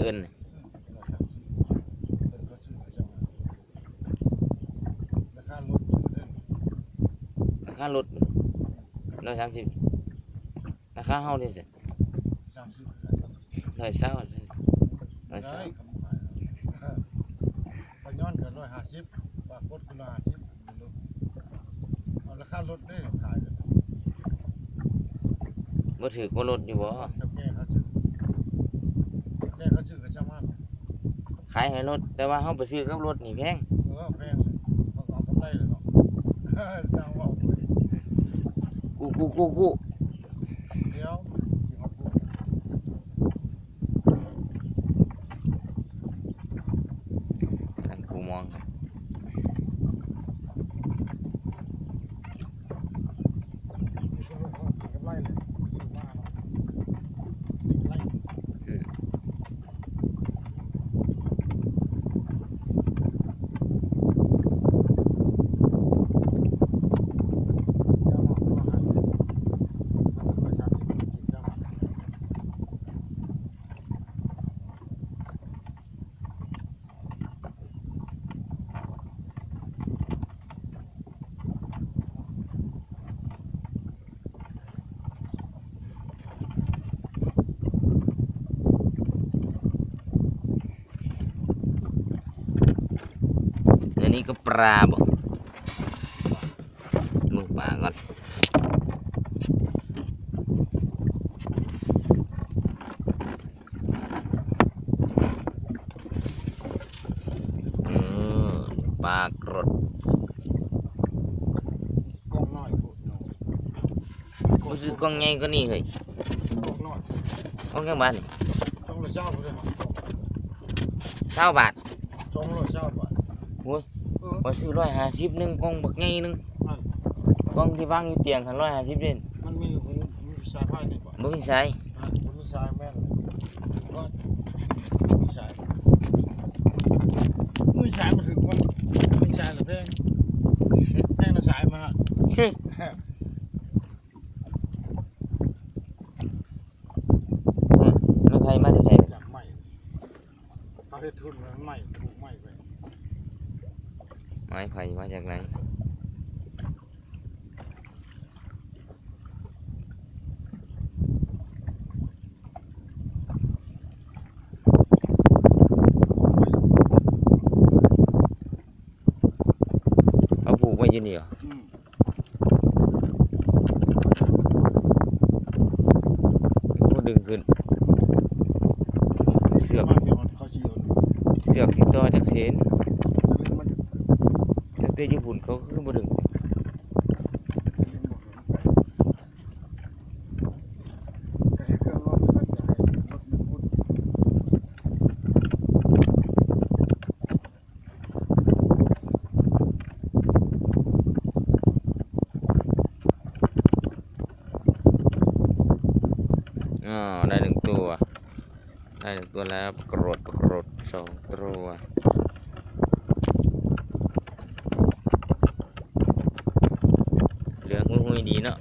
เอิ้นน่ะราคารถซื้อเด้อราคารถร้อยสามสิบราคาเฮาเนี่ยสิสามสิบร้อยเศร้าสิร้อยได้เศร้าคำขายปย้อนกันร้อยห้าสิบปากกดกันร้อยห้าสิบเอาราคารถได้ขายกันบ่ถือกว่ารถอยู่บ่แต่แก เขาซื้อแกเขาซื้อก็ช่างมันขายให้รถ แต่ว่าเฮาไปซื้อกับรถนี่แพงเออแพงเลยเขาก็เอากำไรเลยเนาะสร้างว่าไปกูกูกูกูเดี๋ยวสิเอาพูด นั่นกูมองครับ มีคนรู้ว่าเป็นกำไรเลยซื้อมาเนาะกำไร อืม เดี๋ยวมาร้อยห้าสิบมันร้อยสามสิบกินจัง อั นนี้ก็ปลาบ่มึงปลาก่อนอืมปลากรดกองน้อยพูดเนาะบ่ซื้อกล้องใหญ่กว่านี้เฮ้ยกองน้อยกล้องจังบาทนี่สองร้อยเช้าเลยครับ20บาทสองร้อยเช้าบาทโอ้ย เออก็ซื้อ150หนึงกล้องบักใหญ่หนึงนั่นกล้องที่วางอยู่เตียงคัน150เด่นมันมีมันมีสายไฟนี่ป่ะบ่มีสายอะมันมีสายแม่นก็มีสายมีสายมาถึงว่ามีสายหรือแพงแพงนะสายมาฮะไม่ไผมาแต่ไสจากใหม่เขาให้ทุนมันใหม่ถูกใหม่ ไปไม้ไผมาจากไหนเอาผูกไว้อยี่นี่เหรออืมเขาดึงขึ้น เสือกมาเกี่ยวกับเขาชีอนเสือกที่ต่อจากเสน จะเล่นมัน ตั้ง แต่ญี่ปุ่นเขาขึ้นมาถึงอ๋อได้หนึ่งตัว ได้หนึ่งตัวแล้วกรดกรดสองตัวเห ลืองหุ้ยๆดีเนาะ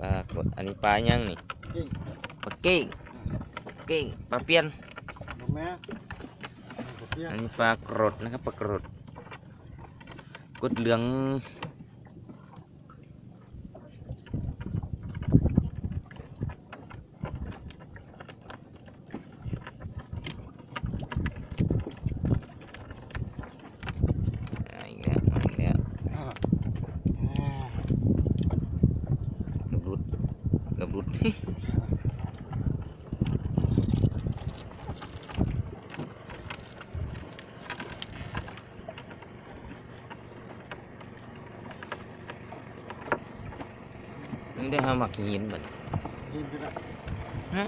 ปลากดอันนี้ปลายังนี่ ยิ่ง ปลาเก้งปลาเก้งปลาเปียน บ่แม่มันก็เปรี้ย อั ง นนี้ปลากรดนะครับปลากรดกดเหลืองอ่าอีกแล้วมาอีกแล้ว อ่า เกับรุดเกับรุด มึงได้หาหมักหินบัดนี้ยินไปได้ฮะ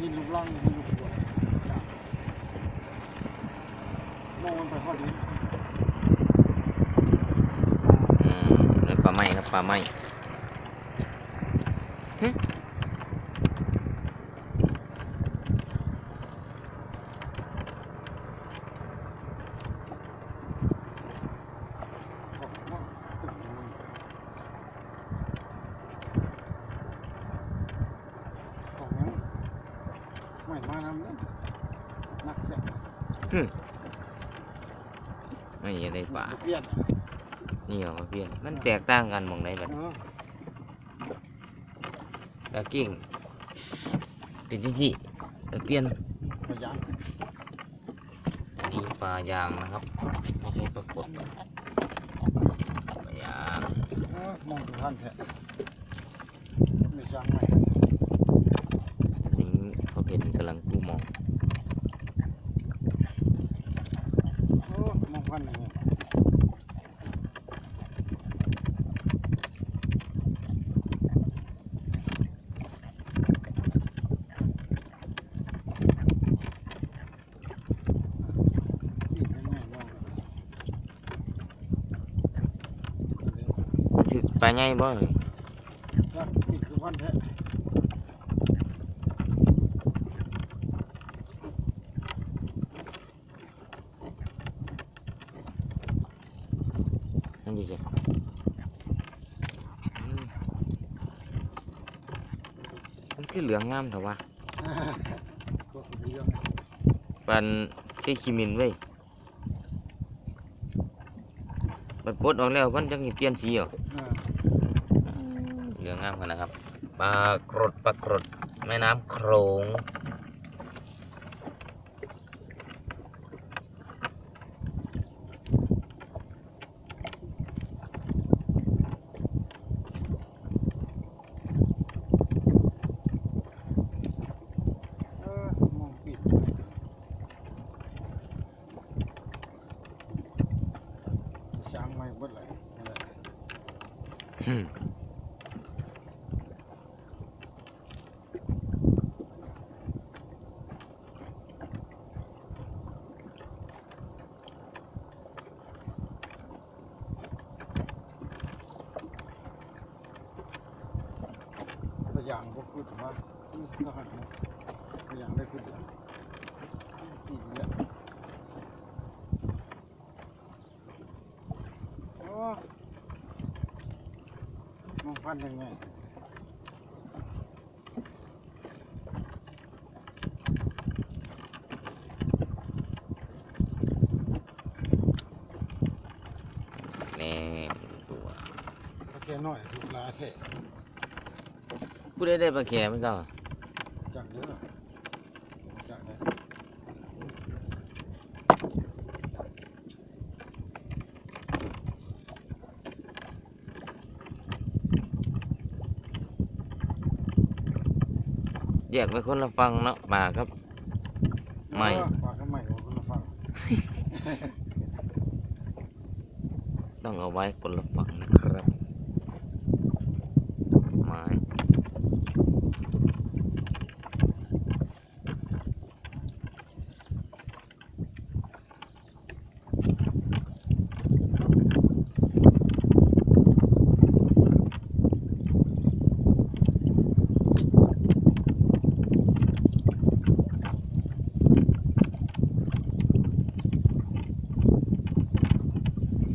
ยินลูกลังยินลูกหัวมองมันไปฮอดนี้อืมแล้วปลาไหม้ครับปลาไหม้ฮะ นะนักแข่งไม่ใช่ได้ป่าเปลี่ยนนี่เหรอมาเปลี่ยนมันแตกต่างกันหมองไหนแบบเออตะกิ่งเป็นที่ที่ตะเปลี่ยนพยายามนี่ปลายางนะครับไม่ใช่ปลากดปลายางเออมองดูท่านแท้ไม่ช่างไหมนี่เขาเห็ นกำลังตู้มอง โอ้มองพันอย่างเงี้ยนี่เป็นไงมองเลย มันชื่อปลาใหญ่บ่เอ่ย ครับนี่คือพันแท้นั่นดิสิอืมมันคือเหลืองงามแต่ว่าก็คือเรื่องปันใช้ขีมินไว้ยมันปลดออกแล้วมันจังสิเปลี่ยนสีเหรออ่าเหลืองงามขนาดนะครับปลากรดปลากรดแม่น้ำโขง เออมองปิด ช้างไม่เบิดเลยนั่นแหละหึพยายามก็คือว่าอืมก็หันมาพยายามได้คือเดียวอีกแล้วโอ้ มองพันยังไงแนี่ตัวโอเคหน่อยถูกลาเทะผู้ใดได้ปลาแก่มั้งเจ้าจังเยอะจังเลย แยกไปคนละฟังเนาะป่าครับไม่ปากก็ไม่ว่าคุณฟังต้องเอาไว้คนละฝั่งนะครับไม้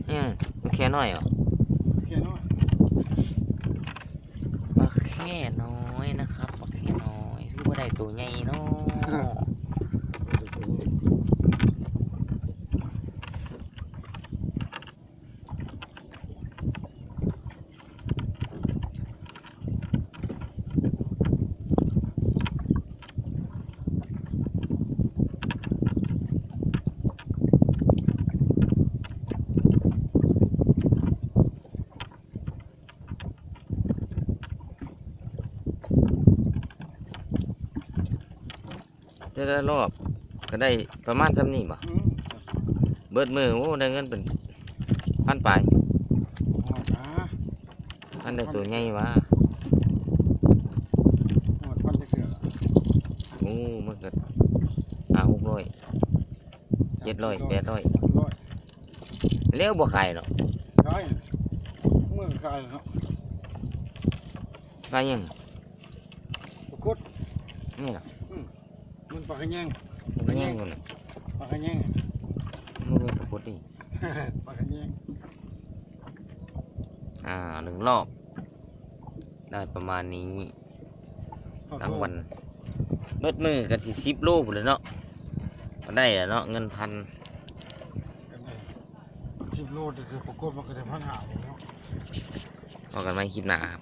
อืมปลาแค่ น้อยเหรอโอเคหน่อยปลาแค่น้อยนะครับปลาแค่น้อยคือว่าได้ตัวใหญ่เนาะ จะได้รอบก็ได้ประมาณจำนี้บ่อืมเบิดมือโอ้ได้เงินเป็นพันปลายหอดนะพันได้ตัวใหญ่วะหอดพันจะเกลือโอ้มันก็ห้าหกร้อยเจ็ดร้อยแปดร้อยร้อยเลี้ยวบ่ขายเนาะขายเมื่อขายเนาะขายยังปรากฏนี่เนาะมันปากกระแยงมันก็แย่งกันเนาะปากกระแยงมันเป็นปกติปากกระแยงอ่าหนึ่งรอบ ได้ประมาณนี้ขอโทษทั้งวันมืดมือกันสิสิบโลพุ่นเลยเนาะก็ได้อะเนาะเงินพันกันเลยสิบโลเดี๋ยวปรากฏมันก็ได้พันหาเลยเนาะพอกันไม่คลิปหน้าครับ